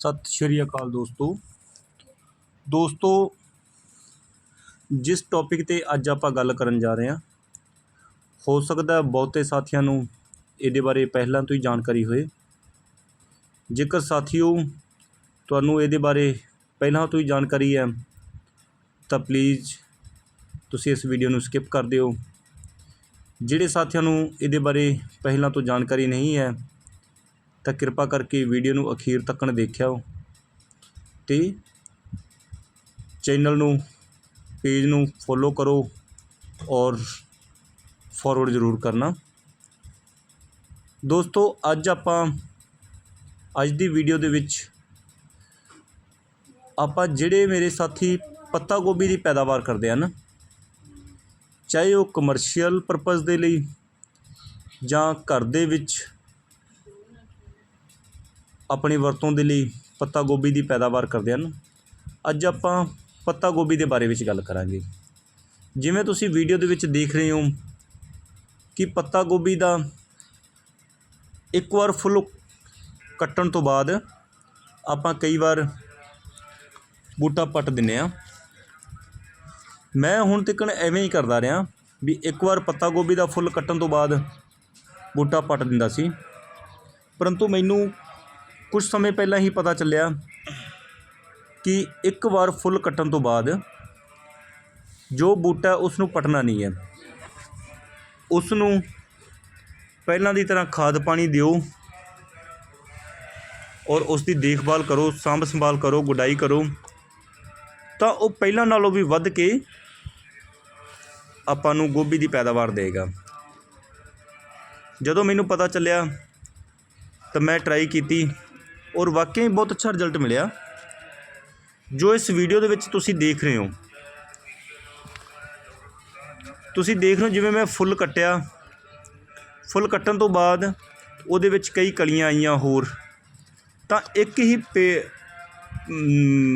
ਸਤਿ ਸ਼੍ਰੀ ਅਕਾਲ ਦੋਸਤੋ। ਦੋਸਤੋ, ਜਿਸ ਟੌਪਿਕ 'ਤੇ ਅੱਜ ਆਪਾਂ ਗੱਲ ਕਰਨ ਜਾ ਰਹੇ ਹਾਂ, ਹੋ ਸਕਦਾ ਬਹੁਤੇ ਸਾਥੀਆਂ ਨੂੰ ਇਹਦੇ ਬਾਰੇ ਪਹਿਲਾਂ ਤੋਂ ਹੀ ਜਾਣਕਾਰੀ ਹੋਏ। ਜੇਕਰ ਸਾਥੀਓ, ਤੁਹਾਨੂੰ ਇਹਦੇ ਬਾਰੇ ਪਹਿਲਾਂ ਤੋਂ ਹੀ ਜਾਣਕਾਰੀ ਹੈ, ਤਾਂ ਪਲੀਜ਼ ਤੁਸੀਂ ਇਸ ਵੀਡੀਓ ਨੂੰ ਸਕਿਪ ਕਰ ਦਿਓ। ਜਿਹੜੇ ਸਾਥੀਆਂ ਨੂੰ ਇਹਦੇ ਬਾਰੇ ਪਹਿਲਾਂ ਤੋਂ ਜਾਣਕਾਰੀ ਨਹੀਂ ਹੈ ਤਾਂ ਕਿਰਪਾ ਕਰਕੇ ਵੀਡੀਓ ਨੂੰ ਅਖੀਰ ਤੱਕਣ ਦੇਖਿਓ ਤੇ ਚੈਨਲ ਨੂੰ, ਪੇਜ ਨੂੰ ਫੋਲੋ ਕਰੋ ਔਰ ਫਾਰਵਰਡ ਜ਼ਰੂਰ ਕਰਨਾ। ਦੋਸਤੋ, ਅੱਜ ਆਪਾਂ, ਅੱਜ ਦੀ ਵੀਡੀਓ ਦੇ ਵਿੱਚ ਆਪਾਂ ਜਿਹੜੇ ਮੇਰੇ ਸਾਥੀ ਪੱਤਾ ਗੋਭੀ ਦੀ ਪੈਦਾਵਾਰ ਕਰਦੇ ਹਨ, ਚਾਹੇ ਉਹ ਕਮਰਸ਼ੀਅਲ ਪਰਪਸ ਦੇ ਲਈ ਜਾਂ ਘਰ ਦੇ ਵਿੱਚ ਆਪਣੀ ਵਰਤੋਂ ਦੇ ਲਈ ਪੱਤਾ ਗੋਭੀ ਦੀ ਪੈਦਾਵਾਰ ਕਰਦੇ ਹਨ। ਅੱਜ ਆਪਾਂ ਪੱਤਾ ਗੋਭੀ ਦੇ ਬਾਰੇ ਵਿੱਚ ਗੱਲ ਕਰਾਂਗੇ। ਜਿਵੇਂ ਤੁਸੀਂ ਵੀਡੀਓ ਦੇ ਵਿੱਚ ਦੇਖ ਰਹੇ ਹੋ ਕਿ ਪੱਤਾ ਗੋਭੀ ਦਾ ਇੱਕ ਵਾਰ ਫੁੱਲ ਕੱਟਣ ਤੋਂ ਬਾਅਦ ਆਪਾਂ ਕਈ ਵਾਰ ਬੂਟਾ ਪੱਟ ਦਿੰਨੇ ਆ ਮੈਂ ਹੁਣ ਤੱਕ ਐਵੇਂ ਹੀ ਕਰਦਾ ਰਿਹਾ ਵੀ ਇੱਕ ਵਾਰ ਪੱਤਾ ਗੋਭੀ ਦਾ ਫੁੱਲ ਕੱਟਣ ਤੋਂ ਬਾਅਦ ਬੂਟਾ ਪੱਟ ਦਿੰਦਾ ਸੀ। ਪਰੰਤੂ ਮੈਨੂੰ ਕੁਝ ਸਮੇਂ ਪਹਿਲਾਂ ਹੀ ਪਤਾ ਚੱਲਿਆ ਕਿ ਇੱਕ ਵਾਰ ਫੁੱਲ ਕੱਟਣ ਤੋਂ ਬਾਅਦ ਜੋ ਬੂਟਾ ਉਸ ਨੂੰ ਪਟਣਾ ਨਹੀਂ ਹੈ ਉਸ ਨੂੰ ਪਹਿਲਾਂ ਦੀ ਤਰ੍ਹਾਂ ਖਾਦ ਪਾਣੀ ਦਿਓ ਔਰ ਉਸ ਦੀ ਦੇਖਭਾਲ ਕਰੋ, ਸਾਂਭ ਸੰਭਾਲ ਕਰੋ, ਗੁਡਾਈ ਕਰੋ, ਤਾਂ ਉਹ ਪਹਿਲਾਂ ਨਾਲੋਂ ਵੀ ਵੱਧ ਕੇ ਆਪਾਂ ਨੂੰ ਗੋਭੀ ਦੀ ਪੈਦਾਵਾਰ ਦੇਗਾ। ਜਦੋਂ ਮੈਨੂੰ ਪਤਾ ਚੱਲਿਆ ਤਾਂ ਮੈਂ ਟਰਾਈ ਕੀਤੀ। ਔਰ ਵਾਕਈ ਬਹੁਤ ਅੱਛਾ ਰਿਜ਼ਲਟ ਮਿਲਿਆ। ਜੋ ਇਸ ਵੀਡੀਓ ਦੇ ਵਿੱਚ ਤੁਸੀਂ ਦੇਖ ਰਹੇ ਹੋ। ਤੁਸੀਂ ਦੇਖ ਰਹੇ ਹੋ ਜਿਵੇਂ ਮੈਂ ਫੁੱਲ ਕੱਟਿਆ। ਫੁੱਲ ਕੱਟਣ ਤੋਂ ਬਾਅਦ ਉਹਦੇ ਵਿੱਚ ਕਈ ਕਲੀਆਂ ਆਈਆਂ ਹੋਰ। ਤਾਂ ਇੱਕ ਹੀ ਪੇ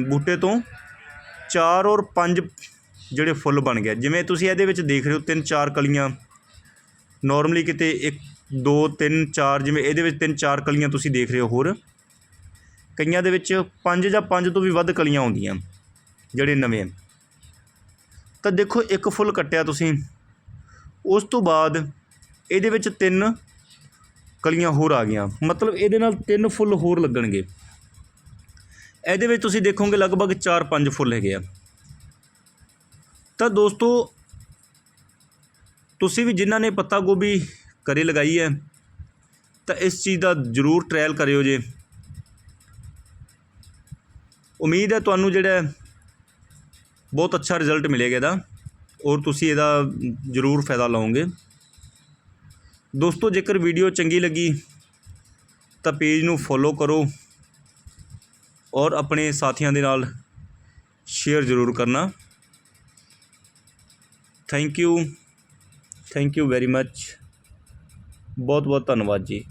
ਬੂਟੇ ਤੋਂ ਚਾਰ ਔਰ ਪੰਜ ਜਿਹੜੇ ਫੁੱਲ ਬਣ ਗਏ। ਜਿਵੇਂ ਤੁਸੀਂ ਇਹਦੇ ਵਿੱਚ ਦੇਖ ਰਹੇ ਹੋ ਤਿੰਨ ਚਾਰ ਕਲੀਆਂ। ਨਾਰਮਲੀ ਕਿਤੇ ਇੱਕ, ਦੋ, ਤਿੰਨ, ਚਾਰ, ਜਿਵੇਂ ਇਹਦੇ ਵਿੱਚ ਤਿੰਨ ਚਾਰ ਕਲੀਆਂ ਤੁਸੀਂ ਦੇਖ ਰਹੇ ਹੋ ਹੋਰ। ਕਈਆਂ ਦੇ ਵਿੱਚ ਪੰਜ ਜਾਂ ਪੰਜ ਤੋਂ ਵੀ ਵੱਧ ਕਲੀਆਂ ਆਉਂਦੀਆਂ, ਜਿਹੜੇ ਨਵੇਂ ਤਾਂ ਦੇਖੋ, ਇੱਕ ਫੁੱਲ ਕੱਟਿਆ ਤੁਸੀਂ। ਉਸ ਤੋਂ ਬਾਅਦ ਇਹਦੇ ਵਿੱਚ ਤਿੰਨ ਕਲੀਆਂ ਹੋਰ ਆ ਗਈਆਂ। ਮਤਲਬ ਇਹਦੇ ਨਾਲ ਤਿੰਨ ਫੁੱਲ ਹੋਰ ਲੱਗਣਗੇ। ਇਹਦੇ ਵਿੱਚ ਤੁਸੀਂ ਦੇਖੋਗੇ ਲਗਭਗ 4-5 ਫੁੱਲ ਹੈਗੇ ਆ। ਤਾਂ ਦੋਸਤੋ, ਤੁਸੀਂ ਵੀ ਜਿਨ੍ਹਾਂ ਨੇ ਪੱਤਾ ਗੋਭੀ ਘਰੇ ਲਗਾਈ ਹੈ, ਤਾਂ ਇਸ ਚੀਜ਼ ਦਾ ਜ਼ਰੂਰ ਟਰਾਇਲ ਕਰਿਓ ਜੇ। ਉਮੀਦ ਹੈ ਤੁਹਾਨੂੰ ਜਿਹੜਾ ਬਹੁਤ ਅੱਛਾ ਰਿਜ਼ਲਟ ਮਿਲੇਗਾ ਇਹਦਾ ਔਰ ਤੁਸੀਂ ਇਹਦਾ ਜ਼ਰੂਰ ਫਾਇਦਾ ਲਓਗੇ। ਦੋਸਤੋ, ਜੇਕਰ ਵੀਡੀਓ ਚੰਗੀ ਲੱਗੀ ਤਾਂ ਪੇਜ ਨੂੰ ਫੋਲੋ ਕਰੋ ਔਰ ਆਪਣੇ ਸਾਥੀਆਂ ਦੇ ਨਾਲ ਸ਼ੇਅਰ ਜ਼ਰੂਰ ਕਰਨਾ। Thank you thank you very much ਬਹੁਤ ਬਹੁਤ ਧੰਨਵਾਦ ਜੀ।